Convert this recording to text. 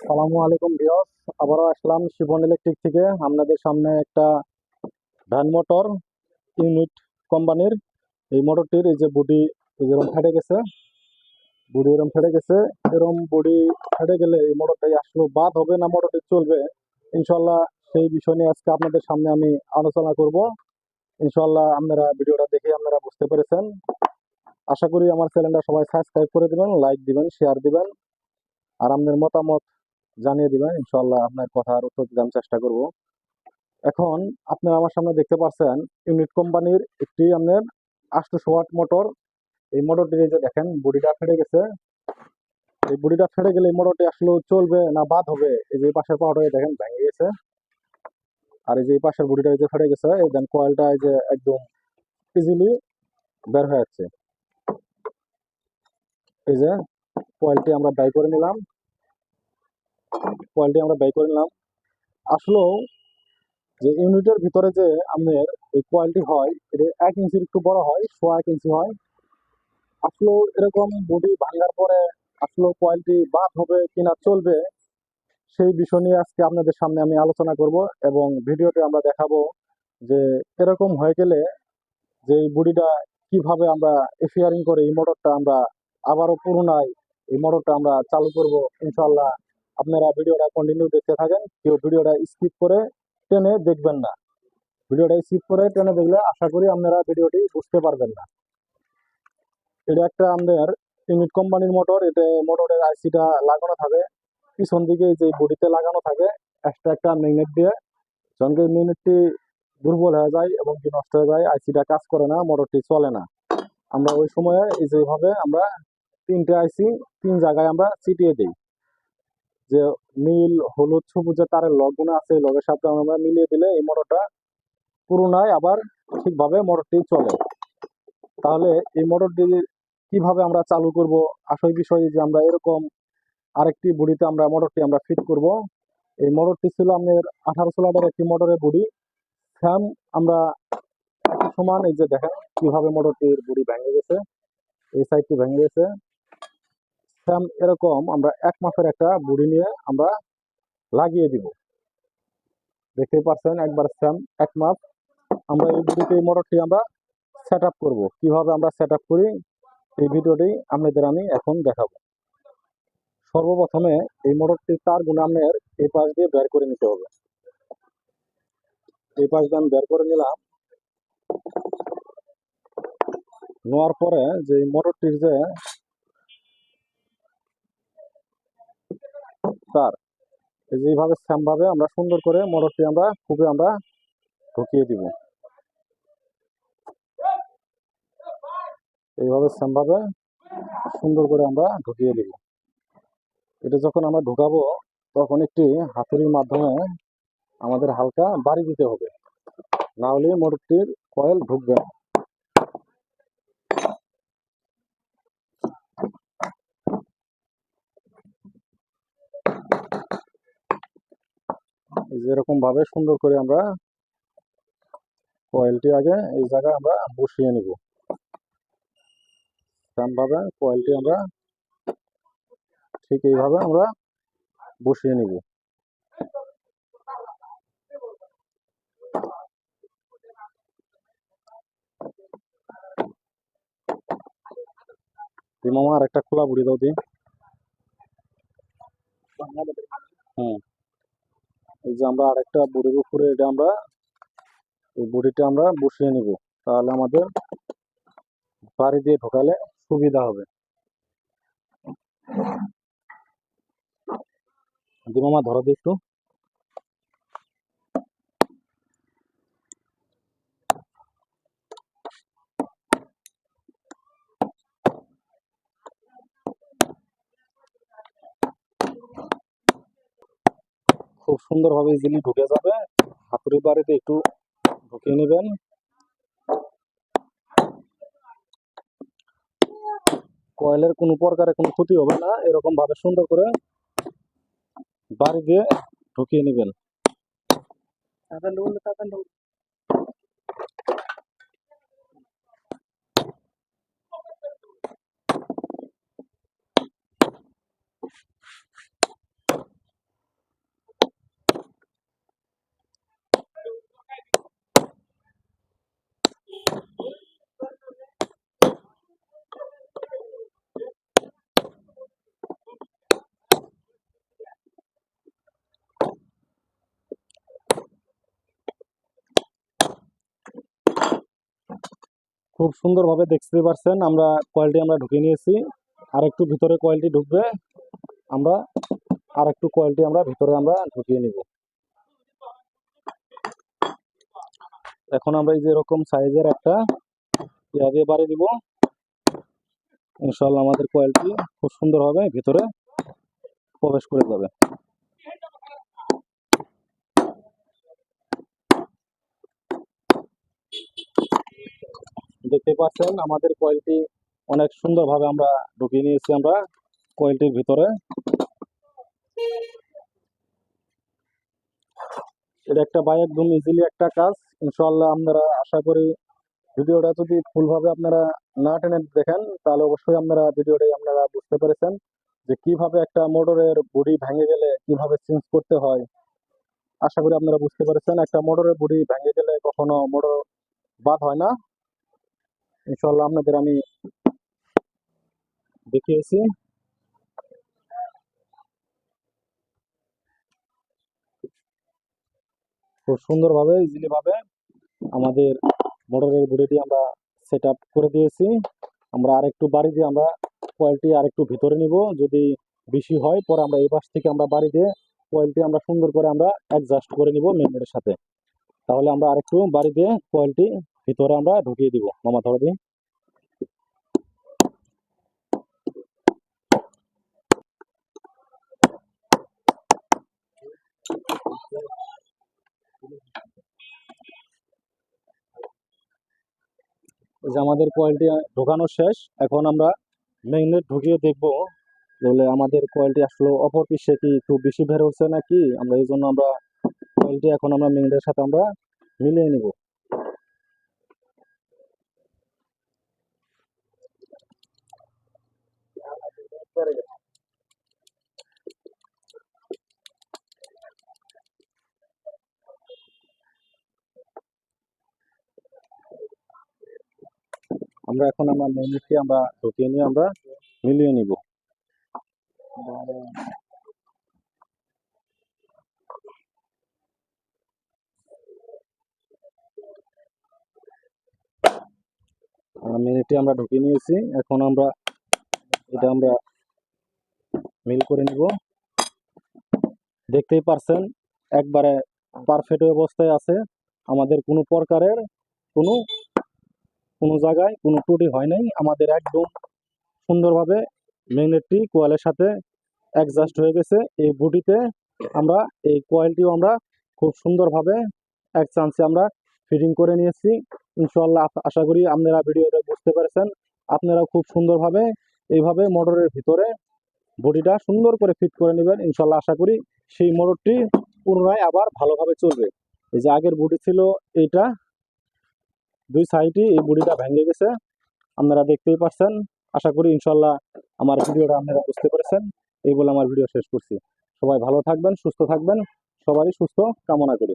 আসসালামু আলাইকুম ভিউয়ার্স। আবারও আসলাম শিবন ইলেকট্রিক থেকে। আপনাদের সামনে একটা ভ্যান মোটর ইউনিট কোম্পানির। এই মোটরটির এই যে বডি যেরকম ফেটে গেছে। বডি এরকম ফেটে গেছে। এরকম বডি ফেটে গেলে এই মোটরটাই আসলে বাদ হবে না, মোটরটি চলবে। ইনশাল্লাহ সেই বিষয় নিয়ে আজকে আপনাদের সামনে আমি আলোচনা করব। ইনশাল্লাহ আপনারা ভিডিওটা দেখে আপনারা বুঝতে পেরেছেন। আশা করি আমার চ্যানেলটা সবাই সাবস্ক্রাইব করে দিবেন, লাইক দিবেন, শেয়ার দিবেন। আর আপনার মতামত জানিয়ে দিবেন ইনশাল্লাহ আপনার কথার উত্তর দিতে আমি চেষ্টা করব। এখন আপনারা আমার সামনে দেখতে পাচ্ছেন ইউনিট কোম্পানির একটি আপনার আটশোশো ওয়াট মোটর। এই মোটরটি যে দেখেন, বডিটা ফেটে গেছে। এই বডিটা ফেটে গেলে এই মোটরটি আসলে চলবে না বাদ হবে? এই যে পাশের পাওয়াটা দেখেন ভেঙে গেছে। আর এই যে পাশের বডিটা যে ফেটে গেছে, এই দেন কয়েলটা এই যে একদম ইজিলি বের হয়ে যাচ্ছে। এই যে কয়েলটি আমরা বাই করে নিলাম। কয়েলটি আমরা ব্যয় করে নিলাম। আসলেও যে ইউনিটের ভিতরে যে আপনার এই কোয়ালিটি হয়, এটা এক ইঞ্চির একটু বড় হয়, সোয়া এক ইঞ্চি হয়। আসলেও এরকম বডি ভাঙার পরে আসলেও কোয়ালিটি বাদ হবে কিনা চলবে, সেই বিষয় নিয়ে আজকে আপনাদের সামনে আমি আলোচনা করব এবং ভিডিওতে আমরা দেখাবো যে এরকম হয়ে গেলে যে এই বডিটা কীভাবে আমরা এফিয়ারিং করে এই মোটরটা আমরা আবারও পুরোনায় এই মোটরটা আমরা চালু করব ইনশাল্লাহ আপনারা ভিডিওটা কন্টিনিউ দেখতে থাকেন, কেউ ভিডিওটা স্কিপ করে টেনে দেখবেন না। ভিডিওটা স্কিপ করে টেনে দেখলে আশা করি আপনারা ভিডিওটি বুঝতে পারবেন না। এটা একটা আমাদের ইউনিট কোম্পানির মোটর এতে মোটরের আইসিটা লাগানো থাকে। পিছন দিকে যে বডিতে লাগানো থাকে এক্সট্রা একটা ম্যাগনেট দিয়ে। যখন এই ম্যাগনেটটি দুর্বল হয়ে যায় এবং কি নষ্ট হয়ে যায় আইসিটা কাজ করে না মোটরটি চলে না। আমরা ওই সময়ে এই যেভাবে আমরা তিনটে আইসি তিন জায়গায় আমরা চিটিয়ে দিই। যে নীল, হলুদ সবুজের তারের লগগুলো আছে, এই লগের সাথে আমরা মিলিয়ে দিলে এই মোটরটা পুরোনায় আবার ঠিকভাবে মোটরটি চলে। তাহলে এই মোটরটি কীভাবে আমরা চালু করব? আসল বিষয় যে আমরা এরকম আরেকটি বুড়িতে আমরা মোটরটি আমরা ফিট করব। এই মোটরটি ছিল আমাদের আঠারো সোলারের একটি মোটরের বুড়ি ফ্যাম আমরা সমান, এই যে দেখেন কীভাবে মোটরটির বুড়ি ভেঙে গেছে, এই সাইডটি ভেঙে গেছে। স্যাম এরকম, আমরা এক মাসের একটা বুড়ি নিয়ে আমরা লাগিয়ে দিব। দেখতে পাচ্ছেন একবার স্যাম এক মাস আমরা এই বুড়িতে এই মোটরটি আমরা সেট আপ করব। কীভাবে আমরা সেট আপ করি, এই ভিডিওটি আপনাদের আমি এখন দেখাবো। সর্বপ্রথমে এই মোটরটির তার গুণামের এই পাশ দিয়ে বের করে নিতে হবে। এই পাশ দিয়ে বের করে নিলাম। নেওয়ার পরে যে মোটরটির যে তার এই যে এইভাবে স্যাম ভাবে আমরা সুন্দর করে মোটরটি আমরা, খুবই আমরা ঢুকিয়ে দিব। এইভাবে স্যাম ভাবে সুন্দর করে আমরা ঢুকিয়ে দিব। এটা যখন আমরা ঢুকাবো, তখন একটি হাতুড়ির মাধ্যমে আমাদের হালকা বাড়ি দিতে হবে। না হলে মোটরটির কয়েল ঢুকবে না। এই যে এরকম ভাবে সুন্দর করে আমরা কয়েলটি আগে এই জায়গায় আমরা বসিয়ে নিব। ভাবে কয়েলটি আমরা ঠিক এইভাবে আমরা বসিয়ে নিব। মামা আর একটা খোলা বুড়ি দাও দিন। হুম। এই যে আমরা আরেকটা বুড়ির উপরে এটা আমরা এই বুড়িটা আমরা বসিয়ে নিব। তাহলে আমাদের বাড়ি দিয়ে ঢোকালে সুবিধা হবে। দিমামা ধরো একটু। খুব সুন্দরভাবে ইজিলি ঢুকে যাবে। হাতুড়ি বাড়িতে একটু ঢুকিয়ে নেবেন। কয়েলের কোনো প্রকারে কোনো ক্ষতি হবে না। এরকম ভাবে সুন্দর করে বাড়ি দিয়ে ঢুকিয়ে নেবেন। খুব সুন্দরভাবে দেখতে পারছেন, আমরা কোয়ালিটি আমরা ঢুকিয়ে নিয়েছি। আর একটু ভিতরে কোয়ালিটি ঢুকবে, আমরা আর একটু কোয়ালিটি আমরা ভিতরে আমরা ঢুকিয়ে নিব। এখন আমরা এই যে এরকম সাইজের একটা ইয়া দিয়ে বাড়ি দিব। ইনশাল্লাহ আমাদের কোয়ালিটি খুব সুন্দরভাবে ভিতরে প্রবেশ করে যাবে। দেখতে পাচ্ছেন, আমাদের কোয়ালিটি অনেক সুন্দরভাবে আমরা ঢুকিয়ে নিয়েছি আমরা কয়েলটির ভিতরে। এটা একটা বাই একদম ইজিলি একটা কাজ। ইনশাল্লাহ আপনারা আশা করি ভিডিওটা যদি ফুলভাবে আপনারা না টেনে দেখেন, তাহলে অবশ্যই আপনারা ভিডিওটা আপনারা বুঝতে পেরেছেন যে কীভাবে একটা মোটরের বডি ভেঙে গেলে কীভাবে চেঞ্জ করতে হয়। আশা করি আপনারা বুঝতে পেরেছেন, একটা মোটরের বডি ভেঙে গেলে কখনো মোটর বাদ হয় না। ইনশাল্লাহ আপনাদের আমি দেখিয়েছি। খুব সুন্দরভাবে ইজিলি ভাবে আমাদের মোটরের বডিটি আমরা সেট করে দিয়েছি। আমরা আরেকটু বাড়ি দিয়ে আমরা কোয়ালিটি আরেকটু ভিতরে নিব। যদি বেশি হয়, পরে আমরা এই পাশ থেকে আমরা বাড়ি দিয়ে কোয়ালিটি আমরা সুন্দর করে আমরা অ্যাডজাস্ট করে নিব মেমোরির সাথে। তাহলে আমরা আরেকটু বাড়ি দিয়ে কোয়ালিটি ভিতরে আমরা ঢুকিয়ে দিব। মামা, ধরে দিই যে আমাদের কোয়ালিটি ঢোকানো শেষ, এখন আমরা ম্যাগনেট ঢুকিয়ে দেখব বলে আমাদের কোয়ালিটি আসলে অপর পিসে কি একটু বেশি বের হচ্ছে নাকি? আমরা এই জন্য আমরা কোয়ালিটি এখন আমরা ম্যাগনেটের সাথে আমরা মিলিয়ে নিব। আমরা এখন আমরা ম্যাগনেটকে আমরা ঢুকিয়ে নিয়ে আমরা মিলিয়ে নিব। মিনিটে আমরা ঢুকিয়ে নিয়েছি। এখন আমরা, এটা আমরা মিল করে নিব। দেখতেই পারছেন, একবারে পারফেক্ট অবস্থায় আছে। আমাদের কোনো প্রকারের কোনো কোনো জায়গায় কোনো ত্রুটি হয় নাই। আমাদের একদম সুন্দরভাবে ম্যাগনেটটি কোয়ালের সাথে অ্যাডজাস্ট হয়ে গেছে। এই বুটিতে আমরা, এই কোয়ালটিও আমরা খুব সুন্দরভাবে এক চান্সে আমরা ফিটিং করে নিয়েছি। ইনশাল্লাহ আশা- করি আপনারা ভিডিওটা বুঝতে পেরেছেন। আপনারা খুব সুন্দরভাবে এইভাবে মোটরের ভিতরে বডিটা সুন্দর করে ফিট করে নেবেন, ইনশাল্লাহ আশা করি সেই মোটরটি পুনরায় আবার ভালোভাবে চলবে। এই যে আগের বডি ছিল এইটা, দুই সাইডই এই বডিটা ভেঙে গেছে। আপনারা দেখতেই পাচ্ছেন আশা করি ইনশাল্লাহ আমার ভিডিওটা আপনারা বুঝতে পেরেছেন। এই বলে আমার ভিডিও শেষ করছি। সবাই ভালো থাকবেন, সুস্থ থাকবেন। সবারই সুস্থ কামনা করি।